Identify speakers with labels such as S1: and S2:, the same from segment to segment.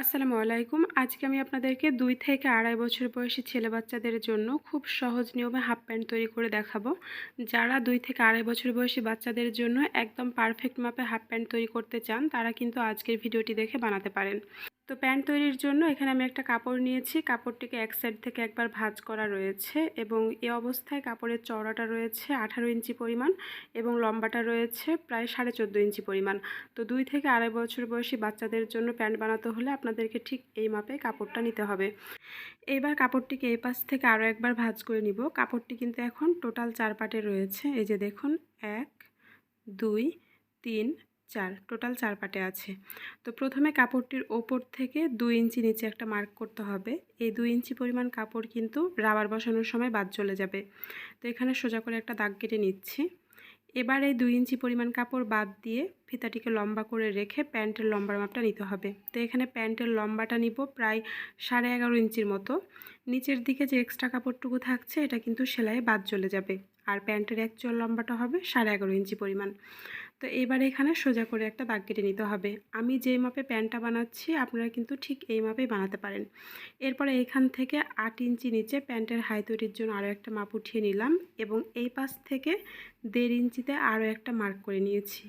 S1: আসসালামু আলাইকুম। আজকে আমি আপনাদেরকে দুই থেকে আড়াই বছর বয়সী ছেলে বাচ্চাদের জন্য খুব সহজ নিয়মে হাফ প্যান্ট তৈরি করে দেখাবো। যারা দুই থেকে আড়াই বছর বয়সী বাচ্চাদের জন্য একদম পারফেক্ট মাপে হাফ প্যান্ট তৈরি করতে চান, তারা কিন্তু আজকের ভিডিওটি দেখে বানাতে পারেন। তো প্যান্ট তৈরির জন্য এখানে আমি একটা কাপড় নিয়েছি। কাপড়টিকে এক সাইড থেকে একবার ভাঁজ করা রয়েছে এবং এ অবস্থায় কাপড়ের চওড়াটা রয়েছে আঠারো ইঞ্চি পরিমাণ এবং লম্বাটা রয়েছে প্রায় সাড়ে চোদ্দ ইঞ্চি পরিমাণ। তো দুই থেকে আড়াই বছর বয়সী বাচ্চাদের জন্য প্যান্ট বানাতে হলে আপনাদেরকে ঠিক এই মাপে কাপড়টা নিতে হবে। এইবার কাপড়টিকে এই পাশ থেকে আরও একবার ভাঁজ করে নিব। কাপড়টি কিন্তু এখন টোটাল চার পাটে রয়েছে। এই যে দেখুন, এক, দুই, তিন চার, টোটাল চার পাটে আছে। তো প্রথমে কাপড়টির ওপর থেকে দুই ইঞ্চি নিচে একটা মার্ক করতে হবে। এই দুই ইঞ্চি পরিমাণ কাপড় কিন্তু রাবার বসানোর সময় বাদ চলে যাবে। তো এখানে সোজা করে একটা দাগ কেটে নিচ্ছি। এবার এই দুই ইঞ্চি পরিমাণ কাপড় বাদ দিয়ে ফিতাটিকে লম্বা করে রেখে প্যান্টের লম্বার মাপটা নিতে হবে। তো এখানে প্যান্টের লম্বাটা নিব প্রায় সাড়ে এগারো ইঞ্চির মতো। নিচের দিকে যে এক্সট্রা কাপড়টুকু থাকছে, এটা কিন্তু সেলাইয়ে বাদ চলে যাবে। আর প্যান্টের অ্যাকচুয়াল লম্বাটা হবে সাড়ে এগারো ইঞ্চি পরিমাণ। তো এবার এখানে সোজা করে একটা দাগ কেটে নিতে হবে। আমি যেই মাপে প্যান্টটা বানাচ্ছি, আপনারা কিন্তু ঠিক এই মাপেই বানাতে পারেন। এরপরে এখান থেকে আট ইঞ্চি নিচে প্যান্টের হাই তৈরির জন্য আরও একটা মাপ উঠিয়ে নিলাম এবং এই পাশ থেকে দেড় ইঞ্চিতে আরও একটা মার্ক করে নিয়েছি।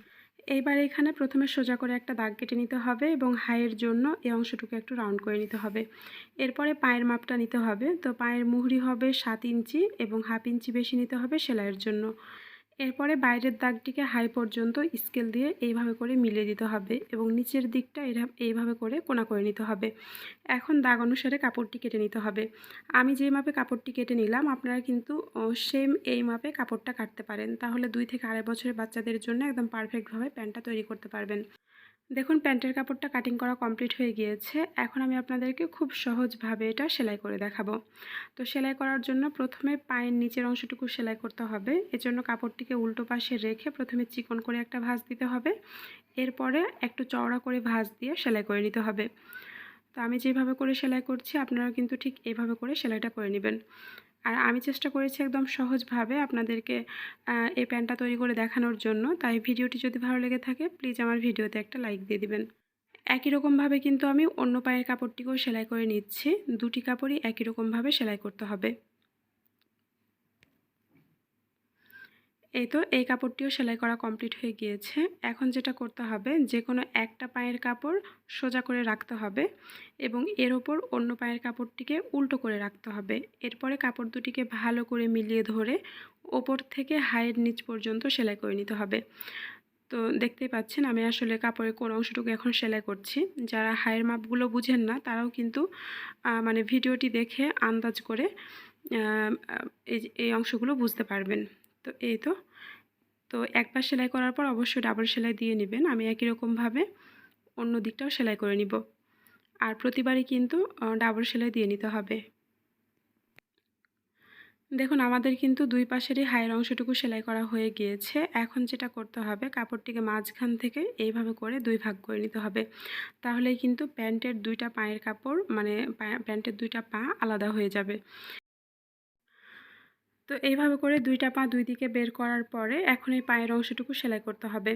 S1: এইবার এখানে প্রথমে সোজা করে একটা দাগ কেটে নিতে হবে এবং হাইয়ের জন্য এই অংশটুকু একটু রাউন্ড করে নিতে হবে। এরপরে পায়ের মাপটা নিতে হবে। তো পায়ের মুহুরি হবে সাত ইঞ্চি এবং হাফ ইঞ্চি বেশি নিতে হবে সেলাইয়ের জন্য। এরপরে বাইরের দাগটিকে হাই পর্যন্ত স্কেল দিয়ে এইভাবে করে মিলিয়ে দিতে হবে এবং নিচের দিকটা এইভাবে করে কোনা করে নিতে হবে। এখন দাগ অনুসারে কাপড়টি কেটে নিতে হবে। আমি যে মাপে কাপড়টি কেটে নিলাম, আপনারা কিন্তু সেম এই মাপে কাপড়টা কাটতে পারেন। তাহলে দুই থেকে আড়াই বছরের বাচ্চাদের জন্য একদম পারফেক্টভাবে প্যান্টটা তৈরি করতে পারবেন। দেখুন, প্যান্টের কাপড়টা কাটিং করা কমপ্লিট হয়ে গিয়েছে। এখন আমি আপনাদেরকে খুব সহজভাবে এটা সেলাই করে দেখাবো। তো সেলাই করার জন্য প্রথমে পায়ের নিচের অংশটুকু সেলাই করতে হবে। এজন্য কাপড়টিকে উল্টো পাশে রেখে প্রথমে চিকন করে একটা ভাঁজ দিতে হবে। এরপরে একটু চওড়া করে ভাঁজ দিয়ে সেলাই করে নিতে হবে। তো আমি যেভাবে করে সেলাই করছি আপনারা কিন্তু ঠিক এইভাবে করে সেলাইটা করে নেবেন। আর আমি চেষ্টা করেছি একদম সহজভাবে আপনাদেরকে এই প্যান্টটা তৈরি করে দেখানোর জন্য। তাই ভিডিওটি যদি ভালো লেগে থাকে প্লিজ আমার ভিডিওতে একটা লাইক দিয়ে দিবেন। একই রকমভাবে কিন্তু আমি অন্য পায়ের কাপড়টিকেও সেলাই করে নিচ্ছি। দুটি কাপড়ই একই রকমভাবে সেলাই করতে হবে। এই তো এই কাপড়টিও সেলাই করা কমপ্লিট হয়ে গিয়েছে। এখন যেটা করতে হবে যে কোনো একটা পায়ের কাপড় সোজা করে রাখতে হবে এবং এর ওপর অন্য পায়ের কাপড়টিকে উল্টো করে রাখতে হবে। এরপরে কাপড় দুটিকে ভালো করে মিলিয়ে ধরে ওপর থেকে হাইয়ের নিচ পর্যন্ত সেলাই করে নিতে হবে। তো দেখতেই পাচ্ছেন, আমি আসলে কাপড়ের কোন অংশটুকু এখন সেলাই করছি। যারা হাইয়ের মাপগুলো বুঝেন না, তারাও কিন্তু মানে ভিডিওটি দেখে আন্দাজ করে এই অংশগুলো বুঝতে পারবেন। তো এই তো। তো একবার সেলাই করার পর অবশ্যই ডাবল সেলাই দিয়ে নেবেন। আমি একই রকমভাবে অন্য দিকটাও সেলাই করে নিব। আর প্রতিবারই কিন্তু ডাবল সেলাই দিয়ে নিতে হবে। দেখুন, আমাদের কিন্তু দুই পাশেরই হায়ের অংশটুকু সেলাই করা হয়ে গিয়েছে। এখন যেটা করতে হবে, কাপড়টিকে মাঝখান থেকে এইভাবে করে দুই ভাগ করে নিতে হবে। তাহলেই কিন্তু প্যান্টের দুইটা পায়ের কাপড় মানে প্যান্টের দুইটা পা আলাদা হয়ে যাবে। তো এইভাবে করে দুইটা পা দুই দিকে বের করার পরে এখন এই পায়ের অংশটুকু সেলাই করতে হবে।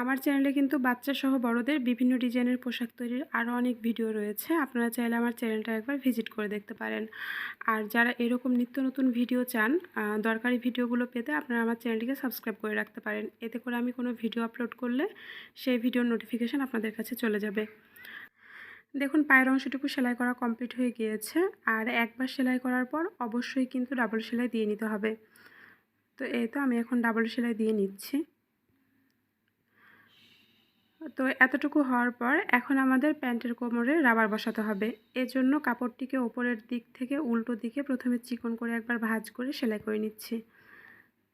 S1: আমার চ্যানেলে কিন্তু বাচ্চা সহ বড়দের বিভিন্ন ডিজাইনের পোশাক তৈরির আরও অনেক ভিডিও রয়েছে। আপনারা চাইলে আমার চ্যানেলটা একবার ভিজিট করে দেখতে পারেন। আর যারা এরকম নিত্য নতুন ভিডিও চান দরকারি ভিডিওগুলো পেতে আপনারা আমার চ্যানেলটিকে সাবস্ক্রাইব করে রাখতে পারেন। এতে করে আমি কোনো ভিডিও আপলোড করলে সেই ভিডিওর নোটিফিকেশান আপনাদের কাছে চলে যাবে। দেখুন, পায়ের অংশটুকু সেলাই করা কমপ্লিট হয়ে গিয়েছে। আর একবার সেলাই করার পর অবশ্যই কিন্তু ডাবল সেলাই দিয়ে নিতে হবে। তো এই তো আমি এখন ডাবল সেলাই দিয়ে নিচ্ছি। তো এতটুকু হওয়ার পর এখন আমাদের প্যান্টের কোমরে রাবার বসাতে হবে। এজন্য কাপড়টিকে ওপরের দিক থেকে উল্টো দিকে প্রথমে চিকন করে একবার ভাজ করে সেলাই করে নিচ্ছি।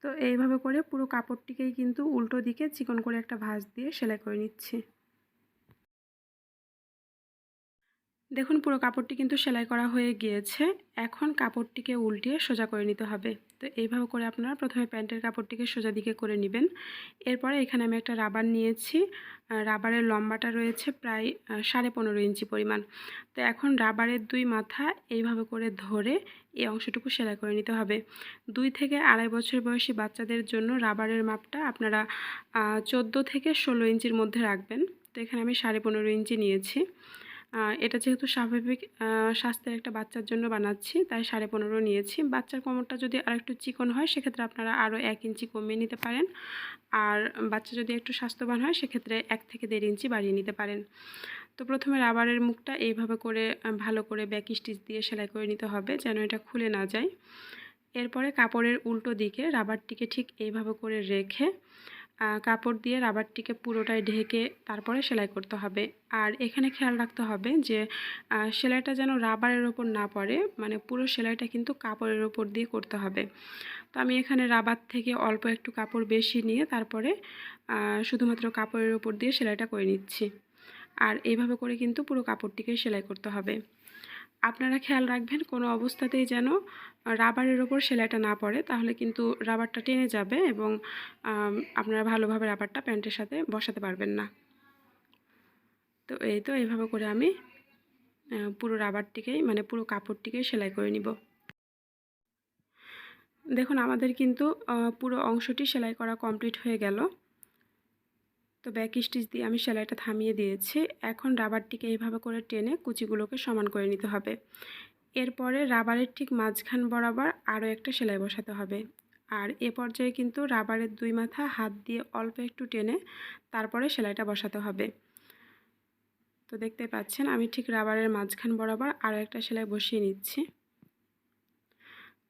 S1: তো এইভাবে করে পুরো কাপড়টিকেই কিন্তু উল্টো দিকে চিকন করে একটা ভাঁজ দিয়ে সেলাই করে নিচ্ছি। দেখুন, পুরো কাপড়টি কিন্তু সেলাই করা হয়ে গিয়েছে। এখন কাপড়টিকে উল্টিয়ে সোজা করে নিতে হবে। তো এইভাবে করে আপনারা প্রথমে প্যান্টের কাপড়টিকে সোজা দিকে করে নেবেন। এরপরে এখানে আমি একটা রাবার নিয়েছি। রাবারের লম্বাটা রয়েছে প্রায় সাড়ে পনেরো ইঞ্চি পরিমাণ। তো এখন রাবারের দুই মাথা এইভাবে করে ধরে এই অংশটুকু সেলাই করে নিতে হবে। দুই থেকে আড়াই বছর বয়সী বাচ্চাদের জন্য রাবারের মাপটা আপনারা চোদ্দ থেকে ষোলো ইঞ্চির মধ্যে রাখবেন। তো এখানে আমি সাড়ে পনেরো ইঞ্চি নিয়েছি। এটা যেহেতু স্বাভাবিক স্বাস্থ্যের একটা বাচ্চার জন্য বানাচ্ছি, তাই সাড়ে পনেরো নিয়েছি। বাচ্চার কোমরটা যদি আর একটু চিকন হয়, সেক্ষেত্রে আপনারা আরও এক ইঞ্চি কমিয়ে নিতে পারেন। আর বাচ্চা যদি একটু স্বাস্থ্যবান হয়, সেক্ষেত্রে এক থেকে দেড় ইঞ্চি বাড়িয়ে নিতে পারেন। তো প্রথমে রাবারের মুখটা এইভাবে করে ভালো করে ব্যাক স্টিচ দিয়ে সেলাই করে নিতে হবে, যেন এটা খুলে না যায়। এরপরে কাপড়ের উল্টো দিকে রাবারটিকে ঠিক এইভাবে করে রেখে কাপড় দিয়ে রাবারটিকে পুরোটাই ঢেকে তারপরে সেলাই করতে হবে। আর এখানে খেয়াল রাখতে হবে যে সেলাইটা যেন রাবারের ওপর না পড়ে মানে পুরো সেলাইটা কিন্তু কাপড়ের ওপর দিয়ে করতে হবে। তো আমি এখানে রাবার থেকে অল্প একটু কাপড় বেশি নিয়ে তারপরে শুধুমাত্র কাপড়ের ওপর দিয়ে সেলাইটা করে নিচ্ছি। আর এইভাবে করে কিন্তু পুরো কাপড়টিকে সেলাই করতে হবে। আপনারা খেয়াল রাখবেন কোনো অবস্থাতেই যেন রাবারের ওপর সেলাইটা না পড়ে, তাহলে কিন্তু রাবারটা টেনে যাবে এবং আপনারা ভালোভাবে রাবারটা প্যান্টের সাথে বসাতে পারবেন না। তো এই তো এইভাবে করে আমি পুরো রাবারটিকেই মানে পুরো কাপড়টিকেই সেলাই করে নিব। দেখুন আমাদের কিন্তু পুরো অংশটি সেলাই করা কমপ্লিট হয়ে গেল। তো ব্যাক স্টিচ দিয়ে আমি সেলাইটা থামিয়ে দিয়েছি। এখন রাবারটিকে এইভাবে করে টেনে কুচিগুলোকে সমান করে নিতে হবে। এরপরে রাবারের ঠিক মাঝখান বরাবর আরও একটা সেলাই বসাতে হবে। আর এ পর্যায়ে কিন্তু রাবারের দুই মাথা হাত দিয়ে অল্প একটু টেনে তারপরে সেলাইটা বসাতে হবে। তো দেখতে পাচ্ছেন আমি ঠিক রাবারের মাঝখান বরাবর আরও একটা সেলাই বসিয়ে নিচ্ছি।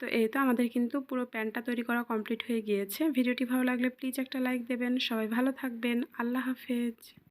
S1: তো এই তো আমাদের কিন্তু পুরো প্যান্টটা তৈরি করা কমপ্লিট হয়ে গিয়েছে। ভিডিওটি ভালো লাগলে প্লিজ একটা লাইক দেবেন। সবাই ভালো থাকবেন। আল্লাহ হাফেজ।